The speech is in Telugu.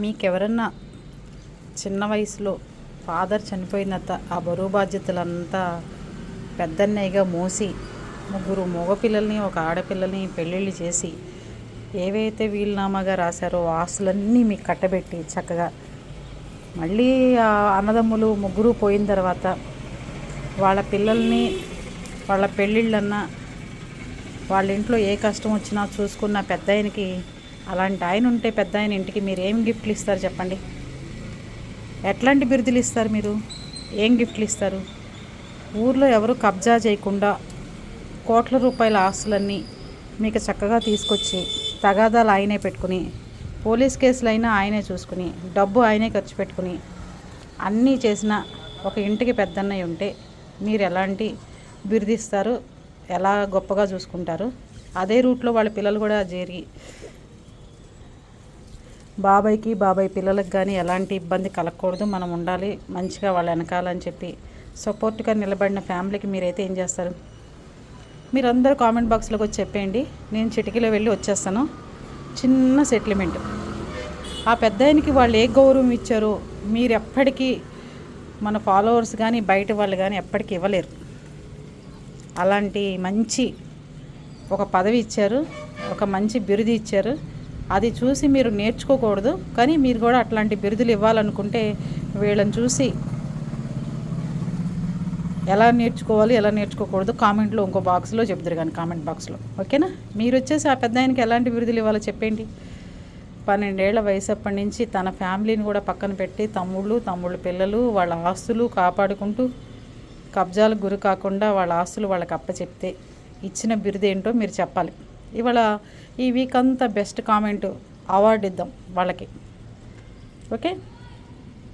మీకెవరన్నా చిన్న వయసులో ఫాదర్ చనిపోయిన ఆ బరువు బాధ్యతలంతా పెద్దన్నయ్యగా మోసి ముగ్గురు మగపిల్లల్ని ఒక ఆడపిల్లని పెళ్ళిళ్ళు చేసి ఏవైతే వీలునామాగా రాశారో ఆస్తులన్నీ మీకు కట్టబెట్టి చక్కగా మళ్ళీ ఆ అన్నదమ్ములు ముగ్గురు పోయిన తర్వాత వాళ్ళ పిల్లల్ని వాళ్ళ పెళ్ళిళ్ళన్నా వాళ్ళ ఇంట్లో ఏ కష్టం వచ్చినా చూసుకున్న పెద్ద ఆయనకి అలాంటి ఆయన ఉంటే పెద్ద ఆయన ఇంటికి మీరు ఏం గిఫ్ట్లు ఇస్తారు చెప్పండి? ఎట్లాంటి బిరుదులు ఇస్తారు మీరు? ఏం గిఫ్ట్లు ఇస్తారు? ఊర్లో ఎవరు కబ్జా చేయకుండా కోట్ల రూపాయల ఆస్తులన్నీ మీకు చక్కగా తీసుకొచ్చి తగాదాలు ఆయనే పెట్టుకుని పోలీస్ కేసులు అయినా ఆయనే చూసుకుని డబ్బు ఆయనే ఖర్చు పెట్టుకుని అన్నీ చేసిన ఒక ఇంటికి పెద్దన్నయ్య ఉంటే మీరు ఎలాంటి బిరుదిస్తారు? ఎలా గొప్పగా చూసుకుంటారు? అదే రూట్లో వాళ్ళ పిల్లలు కూడా చేరి బాబాయ్కి బాబాయ్ పిల్లలకు కానీ ఎలాంటి ఇబ్బంది కలగకూడదు. మనం ఉండాలి మంచిగా వాళ్ళు వెనకాలని చెప్పి సపోర్ట్గా నిలబడిన ఫ్యామిలీకి మీరైతే ఏం చేస్తారు? మీరందరూ కామెంట్ బాక్స్లోకి వచ్చి చెప్పేయండి. నేను చిటికీలో వెళ్ళి వచ్చేస్తాను. చిన్న సెటిల్మెంట్. ఆ పెద్ద ఆయనకి వాళ్ళు ఏ గౌరవం ఇచ్చారో మీరు ఎప్పటికీ మన ఫాలోవర్స్ కానీ బయట వాళ్ళు కానీ ఎప్పటికీ ఇవ్వలేరు. అలాంటి మంచి ఒక పదవి ఇచ్చారు. ఒక మంచి బిరుదు ఇచ్చారు. అది చూసి మీరు నేర్చుకోకూడదు కానీ మీరు కూడా అట్లాంటి బిరుదులు ఇవ్వాలనుకుంటే వీళ్ళని చూసి ఎలా నేర్చుకోవాలి ఎలా నేర్చుకోకూడదు కామెంట్లో ఇంకో బాక్స్లో చెప్తారు కానీ కామెంట్ బాక్స్లో. ఓకేనా? మీరు వచ్చేసి ఆ పెద్ద ఆయనకి ఎలాంటి బిరుదులు ఇవ్వాలో చెప్పండి పన్నెండేళ్ళ వయసు అప్పటి నుంచి తన ఫ్యామిలీని కూడా పక్కన పెట్టి తమ్ముళ్ళు తమ్ముళ్ళ పిల్లలు వాళ్ళ ఆస్తులు కాపాడుకుంటూ కబ్జాలకు గురి కాకుండా వాళ్ళ ఆస్తులు వాళ్ళకి అప్పచెప్తే ఇచ్చిన బిరుదేంటో మీరు చెప్పాలి. ఇవాళ ఈ వీక్ అంతా బెస్ట్ కామెంట్ అవార్డు ఇద్దాం వాళ్ళకి. ఓకే?